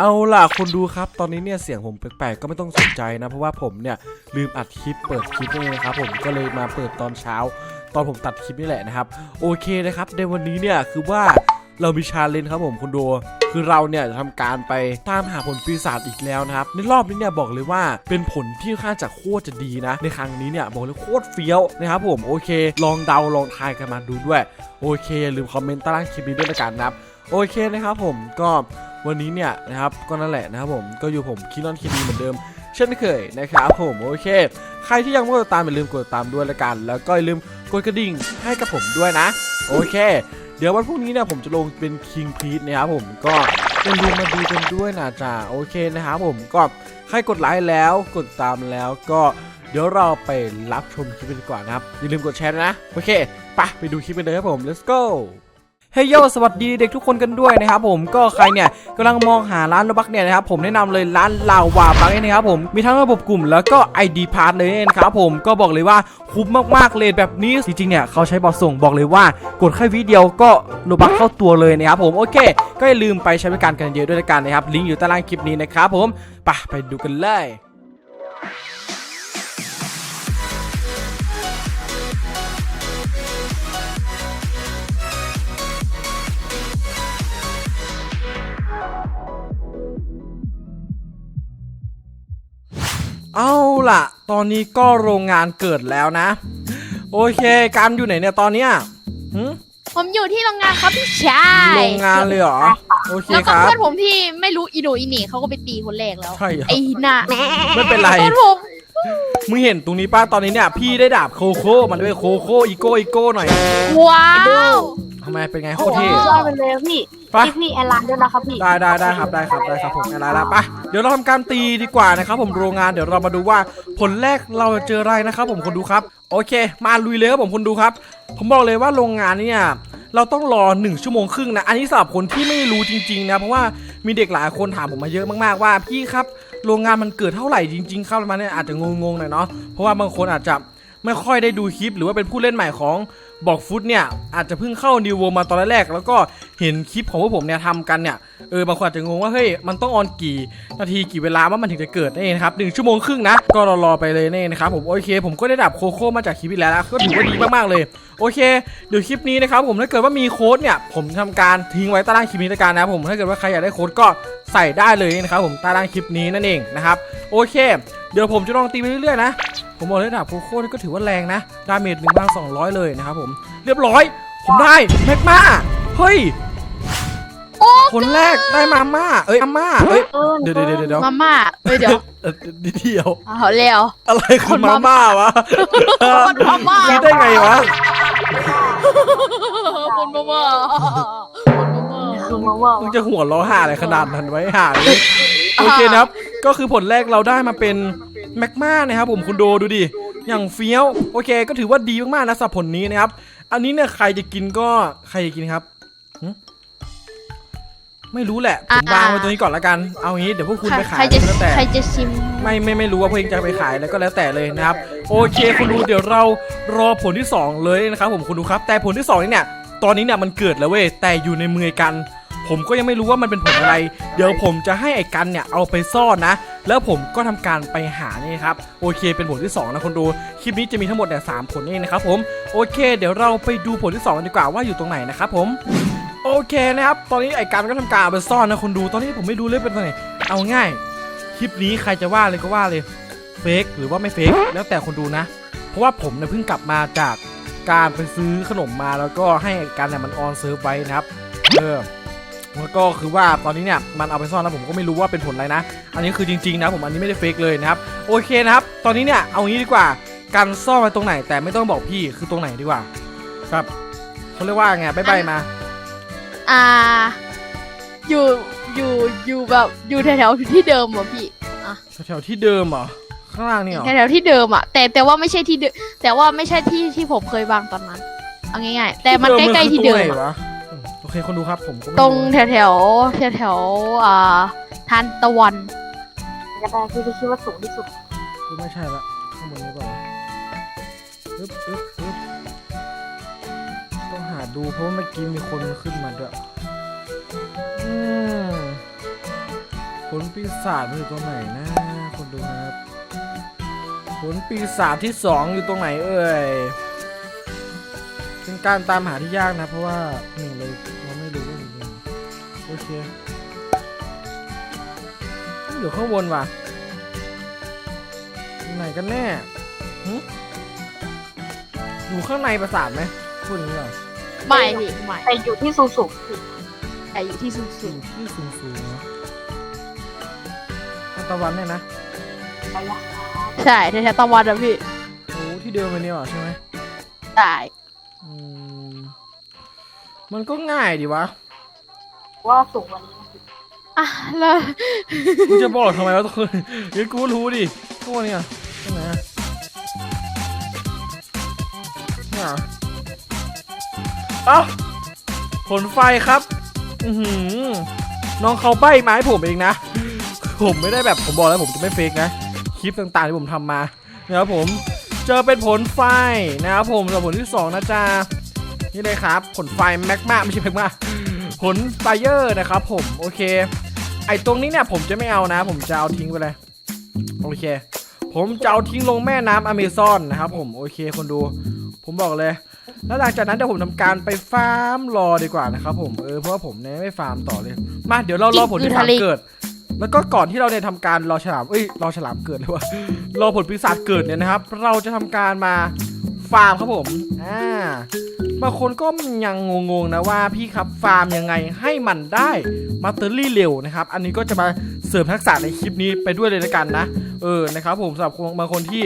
เอาล่ะคนดูครับ ตอนนี้เนี่ยเสียงผมแปลกๆก็ไม่ต้องสนใจนะ เพราะว่าผมเนี่ยลืมอัดคลิปเปิดคลิปนี่นะครับผมก็เลยมาเปิดตอนเช้า ตอนผมตัดคลิปนี่แหละนะครับ โอเคนะครับ ในวันนี้เนี่ยคือว่าเรามีชาเลนจ์ครับผมคุณดูคือเราเนี่ยจะทำการไปตามหาผลปีศาจอีกแล้วนะครับ ในรอบนี้เนี่ยบอกเลยว่าเป็นผลที่ค่อนข้างจะโคตรจะดีนะ ในครั้งนี้เนี่ยบอกเลยโคตรเฟี้ยวนะครับผมโอเค ลองเดาลองทายกันมาดูด้วย โอเคอย่าลืมคอมเมนต์ใต้ล่างคลิปนี้ด้วยละกันนะครับโอเคนะครับผมก็ วันนี้เนี่ยนะครับก็นั่นแหละนะครับผมก็อยู่ผมคิดนอนคิดดีเหมือนเดิม เช่นเคยนะครับผมโอเค ใครที่ยังไม่กดติดตามอย่าลืมกดติดตามด้วยละกัน แล้วก็อย่าลืมกดกระดิ่งให้กับผมด้วยนะ โอเค เดี๋ยววันพรุ่งนี้เนี่ยผมจะลงเป็น King p r i e นะครับผมก็อย่าลืมมาดูกันด้วยนะจ๊ะโอเคนะครับผมก็ใครกดไลค์แล้วกดตามแล้วก็เดี๋ยวเราไปรับชมคลิปกันดีกว่านะครับอย่าลืมกดแชร์นะโอเคไปไปดูคลิปกันเลยครับผม let's go เฮ้ยโยสวัสดีเด็กทุกคนกันด้วยนะครับผมก็ใครเนี่ยกำลังมองหาร้านโรบักเนี่ยนะครับผมแนะนำเลยร้านลาวาบักนะครับผมมีทั้งระบบกลุ่มแล้วก็ ID p a s s เลยนะครับผมก็บอกเลยว่าคุ้มมากๆเลยแบบนี้จริงๆเนี่ยเขาใช้บอทส่งบอกเลยว่ากดแค่วิดีโอก็โรบักเข้าตัวเลยนะครับผมโอเค ก็อย่าลืมไปใช้บริการกันเยอะด้วยกันนะครับลิงก์อยู่ใต้ล่างคลิปนี้นะครับผมไปไปดูกันเลย เอาล่ะ ตอนนี้ก็โรงงานเกิดแล้วนะ โอเค การอยู่ไหนเนี่ยตอนเนี้ยหึผมอยู่ที่โรงงานครับพี่ชายโรงงานเลยเหรอ โอเคแล้วคก็รับ เพื่อนผมที่ไม่รู้อีโหนอีเหน่เขาก็ไปตีคนแรกแล้ว ใช่เหรอไอ้น่ะไม่เป็นไร เพื่อนผมมึงเห็นตรงนี้ป้าตอนนี้เนี่ย พี่ได้ดาบโคโค่มันด้วยโคโค่อีโก้อีโก้หน่อย ว้าว ทำไมเป็นไงโคโอ้ตรโหเท่ยอดไปเลยพี่ไป พี่พี่แอร์ไลน์ด้วยนะครับพี่ได้ได้ได้ครับได้ครับได้ครับผมอะไรละไปเดี๋ยวเราทำการตีดีกว่านะครับผมโรงงานเดี๋ยวเรามาดูว่าผลแรกเราจะเจออะไรนะครับผมคนดูครับ โอเค มาลุยเลยครับผมคนดูครับ ผมบอกเลยว่าโรงงานเนี่ยเราต้องรอ 1 ชั่วโมงครึ่งนะ อันนี้สำหรับคนที่ไม่รู้จริงๆนะ เพราะว่ามีเด็กหลายคนถามผมมาเยอะมากๆว่าพี่ครับโรงงานมันเกิดเท่าไหร่จริง ๆ ครับมันเนี่ยอาจจะงงๆหน่อยเนาะเพราะว่าบางคนอาจจะไม่ค่อยได้ดูคลิปหรือว่าเป็นผู้เล่นใหม่ของ บอกฟุตเนี่ยอาจจะเพิ่งเข้านิวโวมาตอนแรกๆแล้วก็เห็นคลิปของพวกผมเนี่ยทำกันเนี่ยเออบางคนอาจจะงงว่าเฮ้ยมันต้องออนกี่นาทีกี่เวลาว่ามันถึงจะเกิดนี่นะครับหนึ่งชั่วโมงครึ่งนะก็รอๆไปเลยนี่นะครับผมโอเค ผมก็ได้ดับโคโค่มาจากคลิปที่แล้วนะก็ถือว่าดีมากๆเลยโอเคเดี๋ยวคลิปนี้นะครับผมถ้าเกิดว่ามีโค้ดเนี่ยผมทำการทิ้งไว้ใต้ล่างคลิปนี้แล้วกันนะผมถ้าเกิดว่าใครอยากได้โค้ดก็ใส่ได้เลยนะครับผมใต้ล่างคลิปนี้นั่นเองนะครับโอเค เดี๋ยวผมจะลองตีไปเรื่อยๆนะ ผมบอกเลยดาบโคโค่นี่ก็ถือว่าแรงนะ ดาเมจหนึ่งพันสองร้อยเลยนะครับผม เรียบร้อย ผมได้แมกมาเฮ้ยโอ้คนแรกได้มาม่า เอ้ยมาม่าเอ้ยเออเดี๋ยวเดี๋ยวเดี๋ยวเดี๋ยวมาม่าเอ้ยเดี๋ยวเอ่อเดี๋ยวเอาแล้วอะไรคืคอนมามาม่าวะคนมาม่าคิดได้ไงวะคนมาม่าคนมาม่าคือมาว่ามึงจะหัวล้อห่าอะไรขนาดนั้นไว้ห่าเลยโอเคนะครับ ก็คือผลแรกเราได้มาเป็น แมกมานะครับผมคุณโดดูดิอย่างเฟี้ยวโอเค ก็ถือว่าดีมากๆนะสำหรับผลนี้นะครับ อันนี้เนี่ยใครจะกินก็ใครจะกินครับหึไม่รู้แหละผมวางไว้ตรงนี้ก่อนละกันเอางี้เดี๋ยวพวกคุณไปขายใครจะก็แล้วแต่ ใครจะชิม ไม่ไม่ไม่รู้ว่าเพลงจะไปขายแล้วก็แล้วแต่เลยนะครับ โอเคคุณดูเดี๋ยวเรารอผลที่ 2 เลยนะครับผมคุณดูครับ แต่ผลที่2นี่เนี่ยตอนนี้เนี่ยมันเกิดแล้วเว้ยแต่อยู่ในมือไอ้กัน ผมก็ยังไม่รู้ว่ามันเป็นผลอะไร เดี๋ยวผมจะให้ไอ้กันเนี่ยเอาไปซ่อนนะแล้วผมก็ทำการไปหานี่ครับโอเค เป็นผลที่2นะคนดูคลิปนี้จะมีทั้งหมดเนี่ยสามผลนี่นะครับผมโอเค เดี๋ยวเราไปดูผลที่2กันดีกว่าว่าอยู่ตรงไหนนะครับผมโอเคนะครับตอนนี้ไอ้กันก็ทำการไปซ่อนนะคนดูตอนนี้ผมไม่รู้เลยเป็นตรงไหนเอาง่ายคลิปนี้ใครจะว่าเลยก็ว่าเลยเฟกหรือว่าไม่เฟกแล้วแต่คนดูนะ เพราะว่าผมเนี่ยเพิ่งกลับมาจากการไปซื้อขนมมาแล้วก็ให้ไอ้กันเนี่ยมันออนเซิร์ฟไว้นะครับเออ แล้วก็คือว่าตอนนี้เนี่ยมันเอาไปซ่อนแล้วผมก็ไม่รู้ว่าเป็นผลอะไรนะ อันนี้คือจริงๆนะผมอันนี้ไม่ได้เฟกเลยนะครับโอเคนะครับ ตอนนี้เนี่ยเอางี้ดีกว่าการซ่อนไว้ตรงไหน แต่ไม่ต้องบอกพี่คือตรงไหนดีกว่า ครับเขาเรียกว่าไงบายบายมา อ่า อยู่อยู่อยู่แบบอยู่แถวๆที่เดิมเหรอพี่แถวๆที่เดิมเหรอข้างล่างนี่เหรอแถวๆที่เดิมอะแต่แต่ว่าไม่ใช่ที่เดิมแต่ว่าไม่ใช่ที่ที่ผมเคยวางตอนนั้นเอาง่ายๆแต่มันใกล้ๆที่เดิมคือตรงไหนอะวะอืมโอ เคคนดูครับผมก็ไม่ตรงรู้แถวแถวแถวแถวๆอ่าทานตะวันก็ได้ที่พี่คิดว่าสูงที่สุดไม่ใช่ละข้างบนนี้เปล่าวะอึ๊บอึ๊บอึ๊บต้องหาดูเพราะว่าเมื่อกี้มีคนขึ้นมาด้วยอืมผลปีศาจมันอยู่ตรงไหนนะคนดูครับ ผลปีศาจที่สองอยู่ตรงไหนเอ่ยเป็นการตามหาที่ยากนะ เพราะว่าหนึ่ง เคอยู่ข้างบนว่ะอยู่ไหนกันแน่หึอยู่ข้างในปราสาทไหมพูดอย่างนี้เหรอไม่พี่ไม่แต่อยู่ที่สูงสูงพี่แต่อยู่ที่สูงอสูงยู่ที่สูงสูงๆนะทานตะวันเนี่ยนะระยะใช่ในแถวตะวันอะพี่โอ้ที่เดิมเลยเนี่ยเหรอใช่ไหมได้อืมมันก็ง่ายดีวะ ว่าสูงกวันนี้นะพี่อะแล้วกูจะบอกทำไมวะทุกคนเดี๋ยวกูรู้ดิพวกเนี่ยตรงไหนอะเนี่ยเหรอเอ้าผลไฟครับอือหือน้องเขาใบ้มาให้ผมเองนะ ผมไม่ได้แบบผมบอกแล้วผมจะไม่เฟกนะ คลิปต่างๆที่ผมทำมานะครับผมเจอเป็นผลไฟนะครับผมสำหรับผลที่สองนะจ๊ะนี่เลยครับ ผลไฟแมกมาไม่ใช่แมกมา ผลไฟเยอร์นะครับผมโอเค ไอตรงนี้เนี่ยผมจะไม่เอานะ ผมจะเอาทิ้งไปเลยโอเค ผมจะเอาทิ้งลงแม่น้ำอเมซอนนะครับผมโอเคคนดู ผมบอกเลย แล้วหลังจากนั้นเดี๋ยวผมทำการไปฟาร์มรอดีกว่านะครับผมเออเพราะว่าผมเนี่ยไม่ฟาร์มต่อเลยมาเดี๋ยวเรารอผลที่สามเกิด แล้วก็ก่อนที่เราเนี่ยทำการรอฉลามเอ้ยรอฉลามเกิดเลยว่ะรอผลปีศาจเกิดเนี่ยนะครับ เราจะทำการมาฟาร์มครับผมอ่า บางคนก็ยังงงๆนะว่าพี่ครับฟาร์มยังไงให้มันได้มาเตอรี่เร็วนะครับ อันนี้ก็จะมาเสริมทักษะในคลิปนี้ไปด้วยเลยละกันนะ เออนะครับผมสำหรับบางคนที่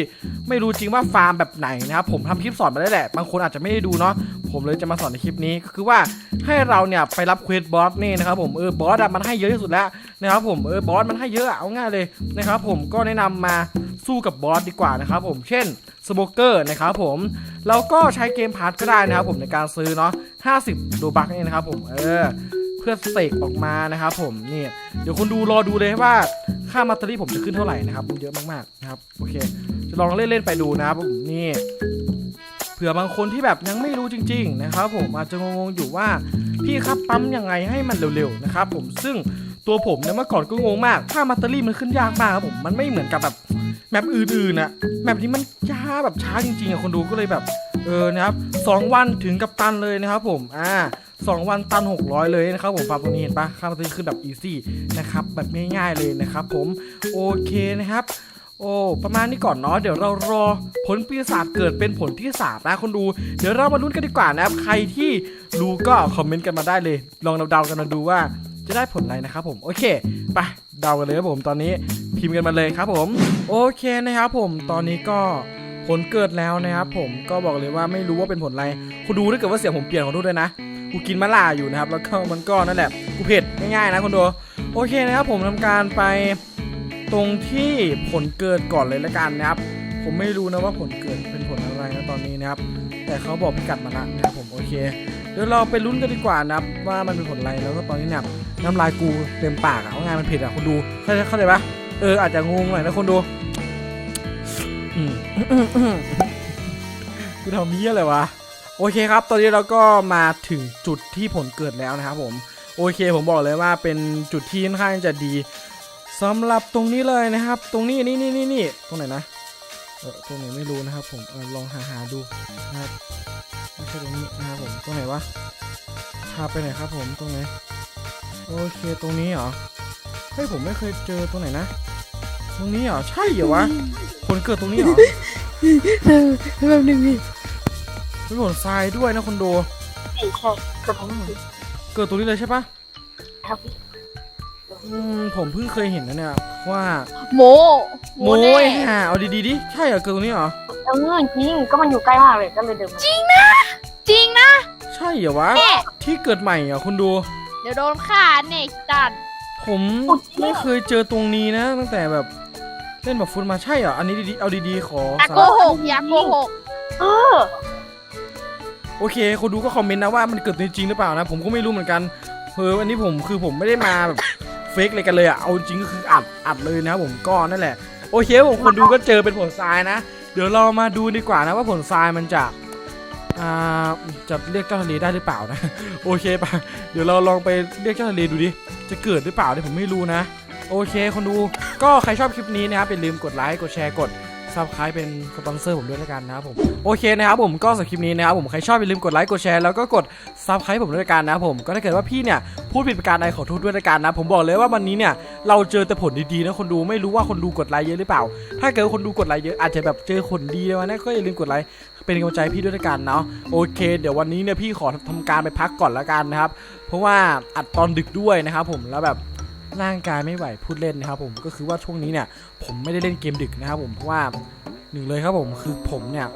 ไม่รู้จริงว่าฟาร์มแบบไหนนะครับผมทำคลิปสอนมาได้วแหละ บางคนอาจจะไม่ได้ดูเนาะผมเลยจะมาสอนในคลิปนี้ก็คือว่าให้เราเนี่ยไปรับเควสบอสนี่นะครับผมเออบอสมันให้เยอะที่สุดแล้วนะครับผมเออบอสมันให้เยอะอะเอาง่ายเลยนะครับผมก็แนะนำมา สู้กับบอสดีกว่านะครับผมเช่นสโมเกอร์นะครับผมแล้วก็ใช้เกมพาร์ทก็ได้นะครับผมในการซื้อเนาะ50ดูบักนี่นะครับผมเออเพื่อเสกออกมานะครับผมนี่เดี๋ยวคุณดูรอดูเลยว่าค่ามาตเตอรี่ผมจะขึ้นเท่าไหร่นะครับเยอะมากๆนะครับโอเค จะลองเล่นๆไปดูนะครับผมนี่เผื่อบางคนที่แบบยังไม่รู้จริง ๆ นะครับ ผมอาจจะงงๆอยู่ว่าพี่ครับปั๊มยังไงให้มันเร็วๆนะครับผมซึ่งตัวผมเนี่ยเมื่อก่อนก็งงมากค่ามาตเตอรี่มันขึ้นยากมากครับผมมันไม่เหมือนกับแบบ แมปอื่นๆอะแมปนี้มันช้าแบบช้าจริงๆอะคนดูก็เลยแบบเออนะครับสองวันถึงกับตันเลยนะครับผมอ่าสองวันตัน 600 เลยนะครับผมฟาร์มตรงนี้เห็นปะค่ามตเตอรี่ขึ้นแบบอีซี่นะครับแบบง่ายๆเลยนะครับผมโอเคนะครับโอ้ประมาณนี้ก่อนเนาะเดี๋ยวเรารอผลปีศาจเกิดเป็นผลที่สามนะคนดู เดี๋ยวเรามาลุ้นกันดีกว่านะครับ ใครที่รู้ก็คอมเมนต์กันมาได้เลย ลองเดาๆกันมาดูว่า จะได้ผลอะไรนะครับผมโอเคไปเดากันเลยครับผมตอนนี้พิมพ์กันมาเลยครับผม โอเคนะครับผมตอนนี้ก็ผลเกิดแล้วนะครับผมก็บอกเลยว่าไม่รู้ว่าเป็นผลอะไรคุณดูถ้าเกิดว่าเสียงผมเปลี่ยนของดูด้วยนะกูกินมะลาอยู่นะครับแล้วก็มันก็นั่นแหละกูเผ็ดง่ายๆนะคุณดูโอเคนะครับผมทำการไปตรงที่ผลเกิดก่อนเลยละกันนะครับ ผมไม่รู้นะว่าผลเกิดเป็นผลอะไรนะตอนนี้นะครับ แต่เขาบอกพิกัดมาละนะครับผมโอเค เดี๋ยวเราไปลุ้นกันดีกว่านะว่ามันเป็นผลอะไรแล้วก็ตอนนี้เนี่ยน้ำลายกูเต็มปากอะเอาไงมันเผ็ดอะคุณดูเข้าใจเข้าใจปะเอออาจจะงงหน่อยนะคนดูกูทำเนี้ยอะไรวะโอเคครับ ตอนนี้เราก็มาถึงจุดที่ผลเกิดแล้วนะครับผมโอเคผมบอกเลยว่าเป็นจุดที่ค่อนข้างจะดีสำหรับตรงนี้เลยนะครับ ตรงนี้นี่นี่นี่นี่ตรงไหนนะเออตรงไหนไม่รู้นะครับ ผมออลองหาหาดูนะครับ ไม่ใช่ตรงนี้นะครับผมตรงไหนวะพาไปไหนครับผมตรงไหนโอเคตรงนี้เหรอเฮ้ยผมไม่เคยเจอตรงไหนนะตรงนี้เหรอใช่เหรอวะคนเกิดตรงนี้เหรอแป๊บนึงพี่เป็นผลทรายด้วยนะคนดูพี่ใช่กระผมพี่เกิดตรงนี้เลยใช่ปะครับพี่ อืมผมเพิ่งเคยเห็นนะเนี่ยว่าโมโมโมแน่ยห่าเอาดีๆดิใช่เหรอเกิดตรงนี้เหรอเออจริงก็มันอยู่ใกล้มากเลยก็เลยเดินมาจริงนะ จริงนะ ใช่เหรอวะ แน่ ที่เกิดใหม่เหรอคุณดู เดี๋ยวโดนฆ่าเน็กตันผมไม่เคยเจอตรงนี้นะ ตั้งแต่แบบเล่นแบบฟุตมาใช่เหรออันนี้ดีๆเอาดีๆขออย่าสาโกระหกอย่าโกหกเออโอเคคนดูก็คอมเมนต์นะว่ามันเกิดจริงหรือเปล่านะผมก็ไม่รู้เหมือนกันเอออันนี้ผมคือผมไม่ได้มาแบบ เฟกเลยกันเลยอะเอาจริงก็คืออัดอัดเลยนะครับผมก็นั่นแหละ โอเคผมคนดูก็เจอเป็นผลทรายนะ เดี๋ยวเรามาดูดีกว่านะว่าผลทรายมันจะอ่าจะเรียกเจ้าทะเลได้หรือเปล่านะ โอเคปะเดี๋ยวเราลองไปเรียกเจ้าทะเลดูดิ จะเกิดหรือเปล่าเนี่ยผมไม่รู้นะ โอเคคนดู ก็ใครชอบคลิปนี้นะครับอย่าลืมกดไลค์ กดแชร์ กด ซับครป์เป็นสปอนเซอร์ผมด้วยแล้วกันนะครับผมโอเคนะครับผมก็สำหรับคลิปนี้นะครับผมใครชอบอย่าลืมกดไลค์กดแชร์แล้วก็กดซับครป์ผมด้วยกันนะครับผมก็ถ้าเกิดว่าพี่เนี่ยพูดผิดประการใดขอโทษด้วยแล้วกันนะผมบอกเลยว่าวันนี้เนี่ยเราเจอแต่ผลดีๆนะคนดูไม่รู้ว่าคนดูกดไลค์เยอะหรือเปล่า ถ้าเกิดคนดูกดไลค์เยอะอาจจะแบบเจอผลดีในวันนี้ก็อย่าลืมกดไลค์เป็นกำลังใจพี่ด้วยแล้วกันเนาะโอเค เดี๋ยววันนี้เนี่ยพี่ขอทำการไปพักก่อนแล้วกันนะครับเพราะว่าอัดตอนดึกด้วยนะครับผมแล้วแบบ ร่างกายไม่ไหวพูดเล่นนะครับผมก็คือว่าช่วงนี้เนี่ย ผมไม่ได้เล่นเกมดึกนะครับผมเพราะว่าหนึ่งเลยครับผมคือผมเนี่ย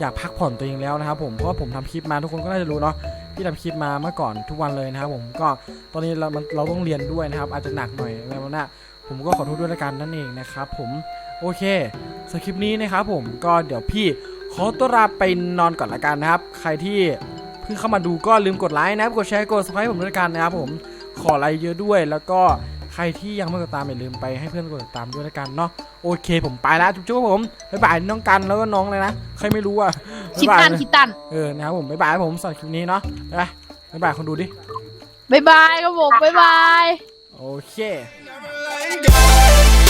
อยากพักผ่อนตัวเองแล้วนะครับผมเพราะว่าผมทำคลิปมาทุกคนก็น่าจะรู้เนาะที่ทำคลิปมาเมื่อก่อนทุกวันเลยนะครับผมก็ตอนนี้เราเราต้องเรียนด้วยนะครับ อาจจะหนักหน่อยในวันหน้าผมก็ขอโทษด้วยละกันนั่นเองนะครับผมโอเคสำหรับคลิปนี้นะครับผมก็เดี๋ยวพี่ขอตัวลาไปนอนก่อนละกันนะครับ ใครที่เพิ่งเข้ามาดูก็ลืมกดไลค์นะครับกดแชร์กด subscribe ผมด้วยกันนะครับผม ขอไลค์เยอะด้วย แล้วก็ใครที่ยังไม่กดติดตามอย่าลืมไปให้เพื่อนกดติดตามด้วยแล้วกันเนาะโอเค ผมไปแล้วจุ๊บๆผมบ๊ายบายน้องกันแล้วก็น้องเลยนะใครไม่รู้อะคิดบ๊ายบายตันคิดตันเออนะครับผมบ๊ายบายครับผมสำหรับคลิปนี้เนาะไปบ๊ายบายคนดูดิบ๊ายบายครับผมบ๊ายบายโอเค Never let go.